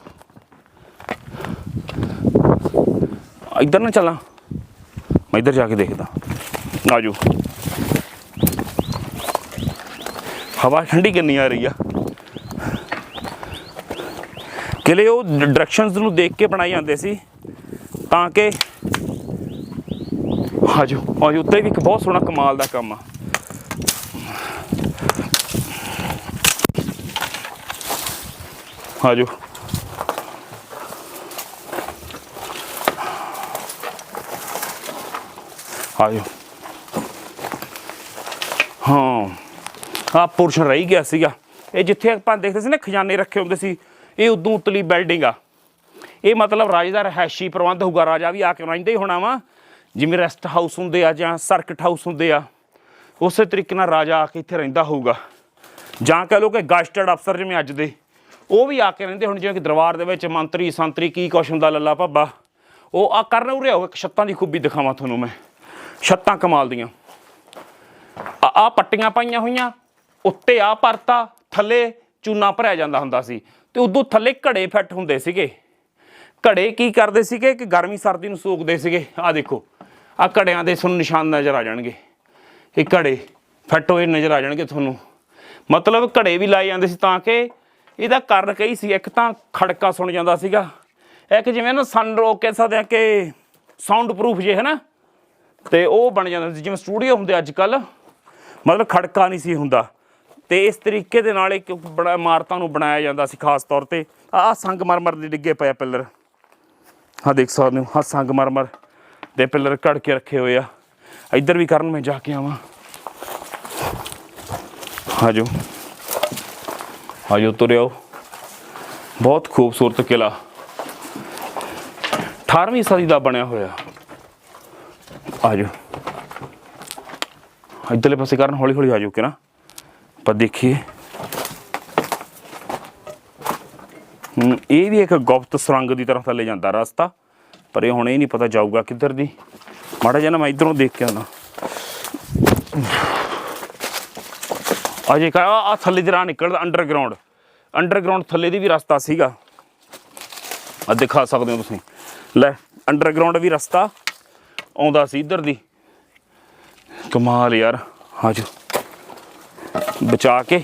ਇੱਧਰ ਨਾ ਚੱਲਾਂ। ਮੈਂ ਇੱਧਰ ਜਾ ਕੇ ਦੇਖਦਾ। ਆ ਜਾਓ। ਹਵਾ ਠੰਡੀ ਕਿੰਨੀ ਆ ਰਹੀ ਆ। ਕਿਲੇ ਉਹ ਡਾਇਰੈਕਸ਼ਨਸ ਨੂੰ ਦੇਖ ਕੇ ਬਣਾਏ ਜਾਂਦੇ ਸੀ, ਤਾਂ ਕਿ ਆਜੋ ਆਜੋ, ਉੱਤੇ ਵੀ ਇੱਕ ਬਹੁਤ ਸੋਹਣਾ ਕਮਾਲ ਦਾ ਕੰਮ ਆ। ਆਜੋ। ਆਜੋ। ਹਾਂ ਆ ਪੋਰਸ਼ਨ ਰਹੀ ਗਿਆ ਸੀਗਾ। ਇਹ ਜਿੱਥੇ ਆਪਾਂ ਦੇਖਦੇ ਸੀ ਨਾ, ਖਜ਼ਾਨੇ ਰੱਖੇ ਹੁੰਦੇ ਸੀ ਇਹ ਉਦੋਂ ਉਤਲੀ ਬਿਲਡਿੰਗ ਆ। ਇਹ ਮਤਲਬ ਰਾਜੇ ਦਾ ਰਹਿਸ਼ੀ ਪ੍ਰਬੰਧ ਹੋਊਗਾ। ਰਾਜਾ ਵੀ ਆ ਕੇ ਰਹਿੰਦੇ ਹੀ ਹੋਣਾ ਵਾ, ਜਿਵੇਂ ਰੈਸਟ ਹਾਊਸ ਹੁੰਦੇ ਆ ਜਾਂ ਸਰਕਟ ਹਾਊਸ ਹੁੰਦੇ ਆ, ਉਸੇ ਤਰੀਕੇ ਨਾਲ ਰਾਜਾ ਆ ਕੇ ਇੱਥੇ ਰਹਿੰਦਾ ਹੋਊਗਾ। ਜਾਂ ਕਹ ਲੋ ਕਿ ਗਸ਼ਟਡ ਅਫਸਰ ਜਿਵੇਂ ਅੱਜ ਦੇ, ਉਹ ਵੀ ਆ ਕੇ ਰਹਿੰਦੇ ਹੁਣ, ਜਿਵੇਂ ਕਿ ਦਰਬਾਰ ਦੇ ਵਿੱਚ ਮੰਤਰੀ, ਸੰਤਰੀ, ਕੀ ਕੁਛ ਹੁੰਦਾ, ਲੱਲਾ ਭਾਬਾ। ਉਹ ਆ ਕਰਨ ਉਰਿਆ ਹੋਗਾ ਛੱਤਾਂ ਦੀ ਖੂਬੀ ਦਿਖਾਵਾਂ ਤੁਹਾਨੂੰ ਮੈਂ। ਛੱਤਾਂ ਕਮਾਲ ਦੀਆਂ। ਆ ਪੱਟੀਆਂ ਪਾਈਆਂ ਹੋਈਆਂ, ਉੱਤੇ ਆ ਪਰਤਾ, ਥੱਲੇ ਚੂਨਾ ਭਰਿਆ ਜਾਂਦਾ ਹੁੰਦਾ ਸੀ। ਤੇ ਉਦੋਂ ਥੱਲੇ ਘੜੇ ਫਿੱਟ ਹੁੰਦੇ ਸੀਗੇ। ਘੜੇ ਕੀ ਕਰਦੇ ਸੀਗੇ ਕਿ ਗਰਮੀ ਸਰਦੀ ਨੂੰ ਸੋਕਦੇ ਸੀਗੇ। ਆ ਦੇਖੋ ਆ ਘੜਿਆਂ ਦੇ ਤੁਹਾਨੂੰ ਨਿਸ਼ਾਨ ਨਜ਼ਰ ਆ ਜਾਣਗੇ। ਇਹ ਘੜੇ ਫਿੱਟ ਹੋਏ ਨਜ਼ਰ ਆ ਜਾਣਗੇ ਤੁਹਾਨੂੰ। ਮਤਲਬ ਘੜੇ ਵੀ ਲਾਏ ਜਾਂਦੇ ਸੀ ਤਾਂ ਕਿ ਇਹਦਾ ਕਾਰਨ ਕਈ ਸੀ। ਇੱਕ ਤਾਂ ਖੜਕਾ ਸੁਣ ਜਾਂਦਾ ਸੀਗਾ। ਇੱਕ ਜਿਵੇਂ ਨਾ ਸਨ ਰੋਕ ਕਹਿ ਸਕਦੇ ਆ ਕਿ ਸਾਊਂਡ ਪ੍ਰੂਫ ਜੇ ਹੈ ਨਾ ਤੇ ਉਹ ਬਣ ਜਾਂਦਾ ਸੀ। ਜਿਵੇਂ ਸਟੂਡੀਓ ਹੁੰਦੇ ਅੱਜ ਕੱਲ ਮਤਲਬ ਖੜਕਾ ਨਹੀਂ ਸੀ ਹੁੰਦਾ। ਤੇ ਇਸ ਤਰੀਕੇ ਦੇ ਨਾਲ ਇੱਕ ਬੜਾ ਇਮਾਰਤਾਂ ਨੂੰ ਬਣਾਇਆ ਜਾਂਦਾ ਸੀ ਖਾਸ ਤੌਰ ਤੇ। ਆਹ ਸੰਗਮਰਮਰ ਦੇ ਡਿੱਗੇ ਪਏ ਆ ਪਿੱਲਰ। ਦੇਖ ਸਕਦੇ ਹੋ, ਆਹ ਸੰਗਮਰਮਰ ਦੇ ਪਿੱਲਰ ਘੜ ਕੇ ਰੱਖੇ ਹੋਏ ਆ। ਇੱਧਰ ਵੀ ਕਰਨ ਮੈਂ ਜਾ ਕੇ ਆਵਾਂ। ਆਜੋ। ਆਜੋ ਤੁਰਿਓ ਬਹੁਤ ਖੂਬਸੂਰਤ ਕਿਲਾ 18ਵੀਂ ਸਦੀ ਦਾ ਬਣਿਆ ਹੋਇਆ। ਆਜੋ। ਇੱਧਰਲੇ ਪਾਸੇ ਕਰਨ ਹੌਲੀ ਹੌਲੀ ਆਜੋ ਕਿ ਨਾ। ਆਪਾਂ ਦੇਖੀਏ। ਇਹ ਵੀ ਇੱਕ ਗੁਪਤ ਸੁਰੰਗ ਦੀ ਤਰ੍ਹਾਂ ਥੱਲੇ ਜਾਂਦਾ ਰਸਤਾ, ਪਰ ਇਹ ਹੁਣ ਇਹ ਨਹੀਂ ਪਤਾ ਜਾਊਗਾ ਕਿੱਧਰ ਦੀ। ਮਾੜਾ ਜਿਹਾ ਨਾ ਮੈਂ ਇਧਰੋਂ ਦੇਖ ਕੇ ਆਉਣਾ। ਅਜੇ ਕਾ ਆ ਥੱਲੇ ਦੀ ਰਾਹ ਨਿਕਲਦਾ ਅੰਡਰਗਰਾਉਂਡ ਅੰਡਰਗਰਾਉਂਡ ਥੱਲੇ ਦੀ ਵੀ ਰਸਤਾ ਸੀਗਾ। ਆ ਦਿਖਾ ਸਕਦੇ ਹੋ ਤੁਸੀਂ। ਲੈ ਅੰਡਰਗਰਾਉਂਡ ਵੀ ਰਸਤਾ ਆਉਂਦਾ ਸੀ ਇੱਧਰ ਦੀ। ਕਮਾਲ ਯਾਰ ਆਜੋ ਬਚਾ ਕੇ।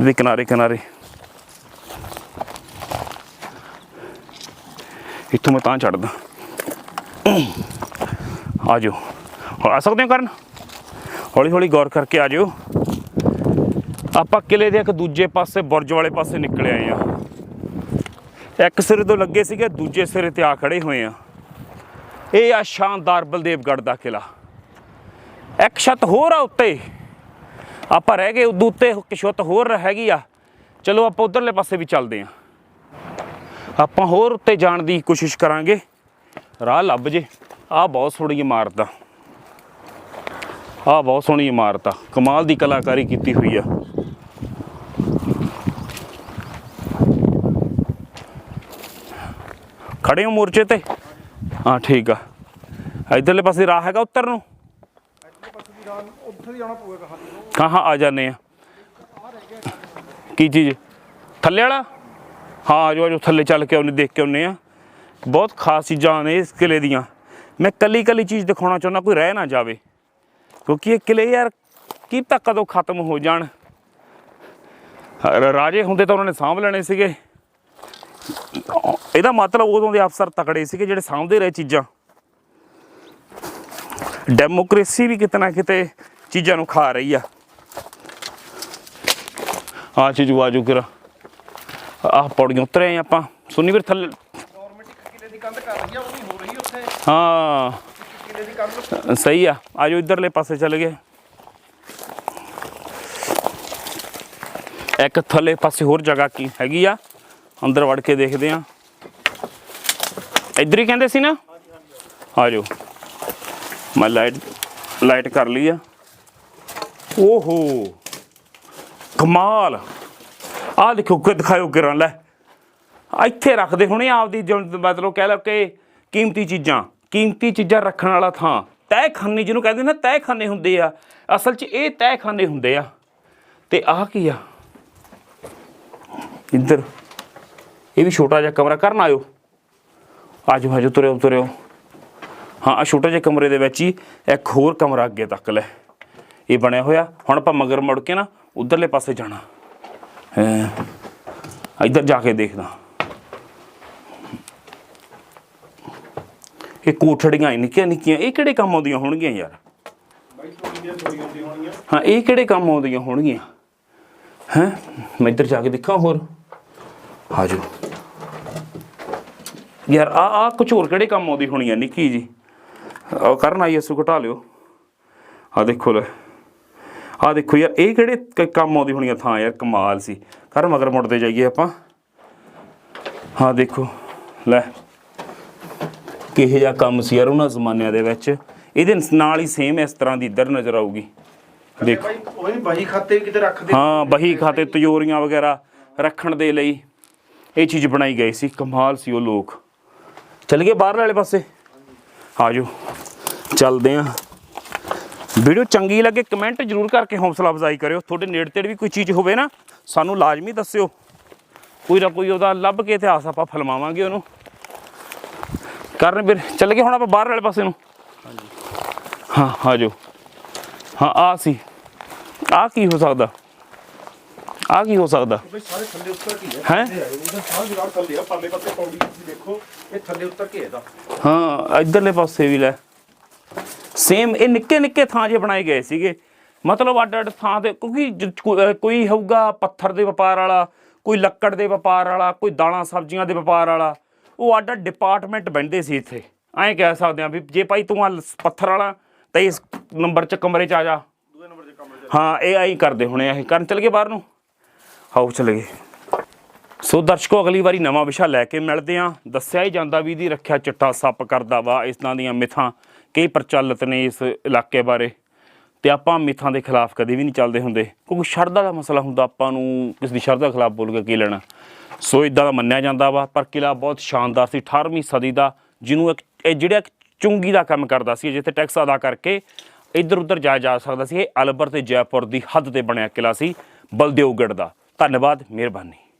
ਦੇ ਕਿਨਾਰੇ ਕਿਨਾਰੇ। ਇੱਥੋਂ ਮੈਂ ਤਾਂ ਚੜਦਾ ਆਜੋ ਆ ਸਕਦੇ ਹੋ ਕਰਨ? ਹੌਲੀ ਹੌਲੀ ਗੌਰ ਕਰਕੇ ਆ ਆਜੋ ਆਪਾਂ ਕਿਲੇ ਦੇ ਇੱਕ ਦੂਜੇ ਪਾਸੇ, ਬੁਰਜ ਵਾਲੇ ਪਾਸੇ ਨਿਕਲ ਆਏ ਆ ਇੱਕ ਸਿਰੇ ਤੋਂ ਲੱਗੇ ਸੀਗੇ, ਦੂਜੇ ਸਿਰੇ ਤੇ ਆ ਖੜੇ ਹੋਏ ਆ ਇਹ ਆ ਸ਼ਾਨਦਾਰ ਬਲਦੇਵਗੜ੍ਹ ਦਾ ਕਿਲਾ ਇੱਕ ਛੱਤ ਹੋਰ ਆ ਉੱਤੇ। ਆਪਾਂ ਰਹਿ ਗਏ ਉਦੋਂ ਉੱਤੇ, ਇੱਕ ਛੱਤ ਹੋਰ ਹੈਗੀ ਆ। ਚਲੋ ਆਪਾਂ ਉਧਰਲੇ ਪਾਸੇ ਵੀ ਚੱਲਦੇ ਆ। ਆਪਾਂ ਹੋਰ ਉੱਤੇ ਜਾਣ ਦੀ ਕੋਸ਼ਿਸ਼ ਕਰਾਂਗੇ। ਰਾਹ ਲੱਭ ਜੇ। ਆ ਬਹੁਤ ਸੋਹਣੀ ਇਮਾਰਤ ਆ। ਆ ਬਹੁਤ ਸੋਹਣੀ ਇਮਾਰਤ ਆ। ਕਮਾਲ ਦੀ ਕਲਾਕਾਰੀ ਕੀਤੀ ਹੋਈ ਆ। ਖੜੇ ਹੋ ਮੋਰਚੇ ਤੇ। ਹਾਂ, ਠੀਕ ਆ। ਇਧਰਲੇ ਪਾਸੇ ਰਾਹ ਹੈਗਾ ਉੱਤਰ ਨੂੰ? ਹਾਂ ਹਾਂ, ਆ ਜਾਂਦੇ ਆ। ਕੀ ਚੀਜ਼? ਥੱਲੇ ਵਾਲਾ? ਹਾਂ ਆਜੋ ਆਜੋ ਥੱਲੇ ਚੱਲ ਕੇ ਉਹਨੇ ਦੇਖ ਕੇ ਆਉਨੇ ਆ। ਬਹੁਤ ਖਾਸ ਚੀਜ਼ਾਂ ਨੇ ਇਸ ਕਿਲੇ ਦੀਆਂ। ਮੈਂ ਕੱਲੀ ਕੱਲੀ ਚੀਜ਼ ਦਿਖਾਉਣਾ ਚਾਹੁੰਦਾ, ਕੋਈ ਰਹਿ ਨਾ ਜਾਵੇ। ਕਿਉਂਕਿ ਇਹ ਕਿਲੇ ਯਾਰ, ਕੀ ਤੱਕ ਕਦੋਂ ਖਤਮ ਹੋ ਜਾਣ? ਰਾਜੇ ਹੁੰਦੇ ਤਾਂ ਉਹਨਾਂ ਨੇ ਸਾਂਭ ਲੈਣੇ ਸੀਗੇ। ਇਹਦਾ ਮਤਲਬ ਉਦੋਂ ਦੇ ਅਫਸਰ ਤਕੜੇ ਸੀਗੇ ਜਿਹੜੇ ਸਾਂਭਦੇ ਰਹੇ ਚੀਜ਼ਾਂ। ਡੈਮੋਕ੍ਰੇਸੀ ਵੀ ਕਿਤੇ ਨਾ ਕਿਤੇ ਚੀਜ਼ਾਂ ਨੂੰ ਖਾ ਰਹੀ ਆ। ਆ ਚੀਜ਼ ਆਜੂ ਕਿਰਾ। ਆਹ ਪੌੜੀਆਂ ਉਤਰੇ ਆਪਾਂ। ਸੁਣੀ ਵੀਰ ਥੱਲੇ। ਗਵਰਨਮੈਂਟ ਇੱਕ ਕਿਲੇ ਦੀ ਕੰਧ ਕਰ ਰਹੀ ਆ ਉਹ ਵੀ ਹੋ ਰਹੀ ਉੱਥੇ। ਹਾਂ। ਕਿਲੇ ਦੀ ਕੰਧ ਸਹੀ ਆ। ਆਜੋ ਇਧਰਲੇ ਪਾਸੇ ਚੱਲ ਗਏ। ਇੱਕ ਥੱਲੇ ਪਾਸੇ ਹੋਰ ਜਗ੍ਹਾ ਕੀ ਹੈਗੀ ਆ? ਅੰਦਰ ਵੜ ਕੇ ਦੇਖਦੇ ਆ ਇੱਧਰ ਹੀ ਕਹਿੰਦੇ ਸੀ ਨਾ? ਆ ਜਾਓ ਮੈਂ ਲਾਈਟ ਲਾਈਟ ਕਰ ਲਈ ਆ। ਓਹੋ। ਕਮਾਲ। ਆ ਦੇਖੋ ਕਿ ਦਿਖਾਇਓ ਕਿਰਾਂ ਲੈ, ਇੱਥੇ ਰੱਖਦੇ ਹੁਣੇ ਆਪਦੀ ਜੋ, ਮਤਲਬ ਕਹਿ ਲਓ ਕਿ ਕੀਮਤੀ ਚੀਜ਼ਾਂ। ਕੀਮਤੀ ਚੀਜ਼ਾਂ ਰੱਖਣ ਵਾਲਾ ਥਾਂ। ਤਹਿਖਾਨੇ ਜਿਹਨੂੰ ਕਹਿੰਦੇ ਨਾ, ਤਹਿਖਾਨੇ ਹੁੰਦੇ ਆ। ਅਸਲ 'ਚ ਇਹ ਤਹਿਖਾਨੇ ਹੁੰਦੇ ਆ। ਤੇ ਆਹ ਕੀ ਆ? ਇੱਧਰ। ਇਹ ਵੀ ਛੋਟਾ ਜਿਹਾ ਕਮਰਾ ਕਰਨ ਆਇਓ। ਆਜੋ ਆਜੋ, ਤੁਰਿਓ ਤੁਰਿਓ। ਹਾਂ ਆ ਛੋਟੇ ਜਿਹੇ ਕਮਰੇ ਦੇ ਵਿੱਚ ਹੀ ਇੱਕ ਹੋਰ ਕਮਰਾ ਅੱਗੇ ਤੱਕ ਲੈ। ਇਹ ਬਣਿਆ ਹੋਇਆ। ਹੁਣ ਆਪਾਂ ਮਗਰ ਮੁੜ ਕੇ ਨਾ ਉਧਰਲੇ ਪਾਸੇ ਜਾਣਾ। ਹੈ। ਇੱਧਰ ਜਾ ਕੇ ਦੇਖਦਾ। ਇਹ ਕੋਠੜੀਆਂ ਨਿੱਕੀਆਂ ਨਿੱਕੀਆਂ। ਇਹ ਕਿਹੜੇ ਕੰਮ ਆਉਂਦੀਆਂ ਹੋਣਗੀਆਂ ਯਾਰ? ਹਾਂ, ਇਹ ਕਿਹੜੇ ਕੰਮ ਆਉਂਦੀਆਂ ਹੋਣਗੀਆਂ? ਹੈ? ਮੈਂ ਇੱਧਰ ਜਾ ਕੇ ਦੇਖਾਂ ਹੋਰ। ਆਜੋ। ਯਾਰ ਆ ਆ ਕੁਝ ਹੋਰ ਕਿਹੜੇ ਕੰਮ ਆਉਂਦੀ ਹੋਣੀ ਆ ਨਿੱਕੀ ਜੀ? ਆ ਕਰਨ ਆਈ ਐਸ ਘਟਾ ਲਿਓ। ਆ ਦੇਖੋ ਲੈ। ਆ ਦੇਖੋ ਯਾਰ ਇਹ ਕਿਹੜੇ ਕੰਮ ਆਉਂਦੀ ਹੋਣੀਆਂ ਥਾਂ ਯਾਰ ਕਮਾਲ ਸੀ। ਕਰ ਮਗਰ ਮੁੜਦੇ ਜਾਈਏ ਆਪਾਂ। ਹਾਂ ਦੇਖੋ ਲੈ। ਕਿਹੋ ਜਿਹਾ ਕੰਮ ਸੀ ਯਾਰ ਉਹਨਾਂ ਜ਼ਮਾਨਿਆਂ ਦੇ ਵਿੱਚ। ਇਹਦੇ ਨਾਲ ਹੀ ਸੇਮ ਇਸ ਤਰ੍ਹਾਂ ਦੀ ਇੱਧਰ ਨਜ਼ਰ ਆਊਗੀ। ਦੇਖੋ। ਉਹ ਬਹੀ ਖਾਤੇ ਵੀ ਕਿਤੇ ਰੱਖਦੇ ਹਾਂ ਬਹੀ ਖਾਤੇ ਤਿਜੋਰੀਆਂ ਵਗੈਰਾ ਰੱਖਣ ਦੇ ਲਈ। ਇਹ ਚੀਜ਼ ਬਣਾਈ ਗਈ ਸੀ ਕਮਾਲ ਸੀ ਉਹ ਲੋਕ। ਚੱਲ ਗਏ ਬਾਹਰ ਵਾਲੇ ਪਾਸੇ। ਆਜੋ ਚੱਲਦੇ ਆਂ। ਵੀਡੀਓ ਚੰਗੀ ਲੱਗੇ ਕਮੈਂਟ ਜਰੂਰ ਕਰਕੇ ਹੌਸਲਾ ਅਫਜ਼ਾਈ ਕਰਿਓ। ਤੁਹਾਡੇ ਨੇੜੇ ਤੇੜੇ ਵੀ ਕੋਈ ਚੀਜ਼ ਹੋਵੇ ਨਾ ਸਾਨੂੰ ਲਾਜ਼ਮੀ ਦੱਸਿਓ। ਕੋਈ ਨਾ ਕੋਈ ਉਹਦਾ ਲੱਭ ਕੇ ਇਤਿਹਾਸ ਆਪਾਂ ਫਿਲਮਾਵਾਂਗੇ ਉਹਨੂੰ। ਕਰਨ ਵੀਰ ਚੱਲ ਗਏ ਹੁਣ ਆਪਾਂ ਬਾਹਰ ਵਾਲੇ ਪਾਸੇ ਨੂੰ। ਹਾਂ ਆਜੋ। ਹਾਂ ਆ ਸੀ। ਆ ਕੀ ਹੋ ਸਕਦਾ? ਆ ਕੀ ਹੋ ਸਕਦਾ? ਬਈ ਸਾਰੇ ਥੱਲੇ ਉੱਤਰ ਕੇ ਹੈ ਉਹਦਾ ਸਾਹ ਜੁਗਾੜ ਥੱਲੇ ਆ ਪਰਲੇ ਪਾਸੇ ਪੌੜੀ ਤੁਸੀਂ ਦੇਖੋ ਇਹ ਥੱਲੇ ਉੱਤਰ ਕੇ ਇਹਦਾ। ਹਾਂ ਇਧਰਲੇ ਪਾਸੇ ਵੀ ਲੈ। ਸੇਮ ਇਹ ਨਿੱਕੇ ਨਿੱਕੇ ਥਾਂ ਜੇ ਬਣਾਏ ਗਏ ਸੀਗੇ। ਮਤਲਬ ਅੱਡ ਅੱਡ ਥਾਂ ਤੇ ਕਿਉਂਕਿ ਜ- ਕੋ- ਅਹ ਕੋਈ ਹੋਊਗਾ ਪੱਥਰ ਦੇ ਵਪਾਰ ਵਾਲਾ ਕੋਈ ਲੱਕੜ ਦੇ ਵਪਾਰ ਵਾਲਾ ਕੋਈ ਦਾਲਾਂ ਸਬਜ਼ੀਆਂ ਦੇ ਵਪਾਰ ਵਾਲਾ। ਉਹ ਅੱਡ ਅੱਡ ਡਿਪਾਰਟਮੈਂਟ ਬਣਦੇ ਸੀ ਇੱਥੇ। ਐਂ ਕਹਿ ਸਕਦੇ ਆ ਵੀ ਜੇ ਭਾਈ ਤੂੰ ਆ ਪੱਥਰ ਵਾਲਾ ਤਾਂ ਇਸ ਨੰਬਰ 'ਚ ਕਮਰੇ 'ਚ ਆ ਜਾ। ਹਾਂ ਇਹ ਆਈ ਕਰਦੇ ਹੋਣੇ ਆ ਇਹ ਕਰਨ ਚਲ ਗਏ ਬਾਹਰ ਨੂੰ? ਆਓ ਚਲੇ ਗਏ ਸੋ ਦਰਸ਼ਕੋ, ਅਗਲੀ ਵਾਰੀ ਨਵਾਂ ਵਿਸ਼ਾ ਲੈ ਕੇ ਮਿਲਦੇ ਆਂ ਦੱਸਿਆ ਹੀ ਜਾਂਦਾ ਵੀ ਇਹਦੀ ਰੱਖਿਆ ਚਿੱਟਾ ਸੱਪ ਕਰਦਾ ਵਾ। ਇਸ ਤਰ੍ਹਾਂ ਦੀਆਂ ਮਿਥਾਂ ਕਈ ਪ੍ਰਚਲਿਤ ਨੇ ਇਸ ਇਲਾਕੇ ਬਾਰੇ। ਤੇ ਆਪਾਂ ਮਿਥਾਂ ਦੇ ਖਿਲਾਫ ਕਦੇ ਵੀ ਨਹੀਂ ਚੱਲਦੇ ਹੁੰਦੇ। ਕਿਉਂਕਿ ਸ਼ਰਧਾ ਦਾ ਮਸਲਾ ਹੁੰਦਾ, ਆਪਾਂ ਨੂੰ ਕਿਸ ਦੀ ਸ਼ਰਧਾ ਖਿਲਾਫ ਬੋਲ ਕੇ ਕੀ ਲੈਣਾ। ਸੋ ਇਦਾਂ ਦਾ ਮੰਨਿਆ ਜਾਂਦਾ ਵਾ, ਪਰ ਕਿਲਾ ਬਹੁਤ ਸ਼ਾਨਦਾਰ ਸੀ। 18ਵੀਂ ਸਦੀ ਦਾ ਜਿਹਨੂੰ ਇੱਕ, ਇਹ ਜਿਹੜਾ ਇੱਕ ਚੁੰਗੀ ਦਾ ਕੰਮ ਕਰਦਾ ਸੀ, ਜਿੱਥੇ ਟੈਕਸ ਅਦਾ ਕਰਕੇ ਇੱਧਰ ਉੱਧਰ ਜਾਇਆ ਜਾ ਸਕਦਾ ਸੀ। ਇਹ ਅਲਬਰ ਤੇ ਜੈਪੁਰ ਦੀ ਹੱਦ ਤੇ ਬਣਿਆ ਕਿਲਾ ਸੀ, ਬਲਦੇਵਗੜ੍ਹ ਦਾ। ਧੰਨਵਾਦ ਮਿਹਰਬਾਨੀ।